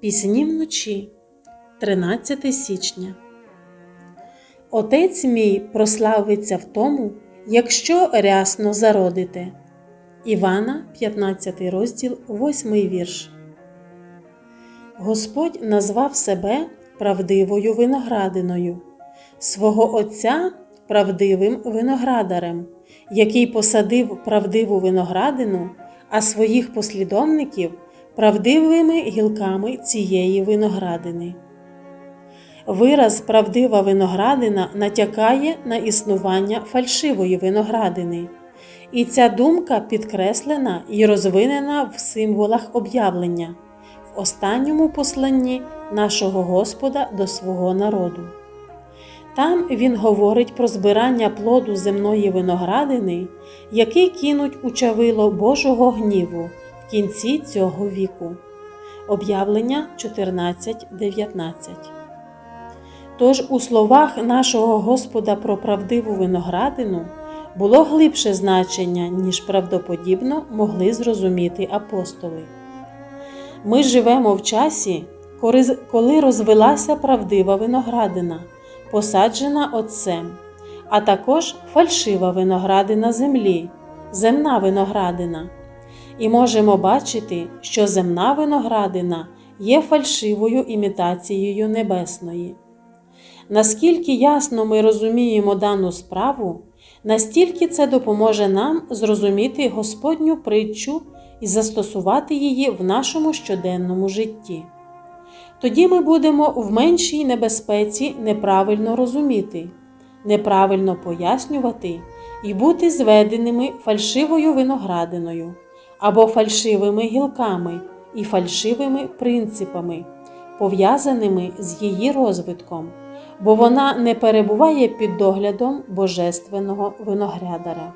Пісні вночі, 13 січня. Отець мій прославиться в тому, якщо рясно зародите. Івана, 15 розділ, 8 вірш. Господь назвав себе правдивою виноградиною, свого Отця правдивим виноградарем, який посадив правдиву виноградину, а своїх послідовників правдивими гілками цієї виноградини. Вираз правдива виноградина натякає на існування фальшивої виноградини, і ця думка підкреслена і розвинена в символах об'явлення в останньому посланні нашого Господа до свого народу. Там він говорить про збирання плоду земної виноградини, який кинуть у чавило Божого гніву кінці цього віку. Об'явлення 14.19 Тож у словах нашого Господа про правдиву виноградину було глибше значення, ніж правдоподібно могли зрозуміти апостоли. Ми живемо в часі, коли розвелася правдива виноградина, посаджена Отцем, а також фальшива виноградина землі, земна виноградина. І можемо бачити, що земна виноградина є фальшивою імітацією небесної. Наскільки ясно ми розуміємо дану справу, настільки це допоможе нам зрозуміти Господню притчу і застосувати її в нашому щоденному житті. Тоді ми будемо в меншій небезпеці неправильно розуміти, неправильно пояснювати і бути зведеними фальшивою виноградиною або фальшивими гілками і фальшивими принципами, пов'язаними з її розвитком бо вона не перебуває під доглядом божественного виноградаря.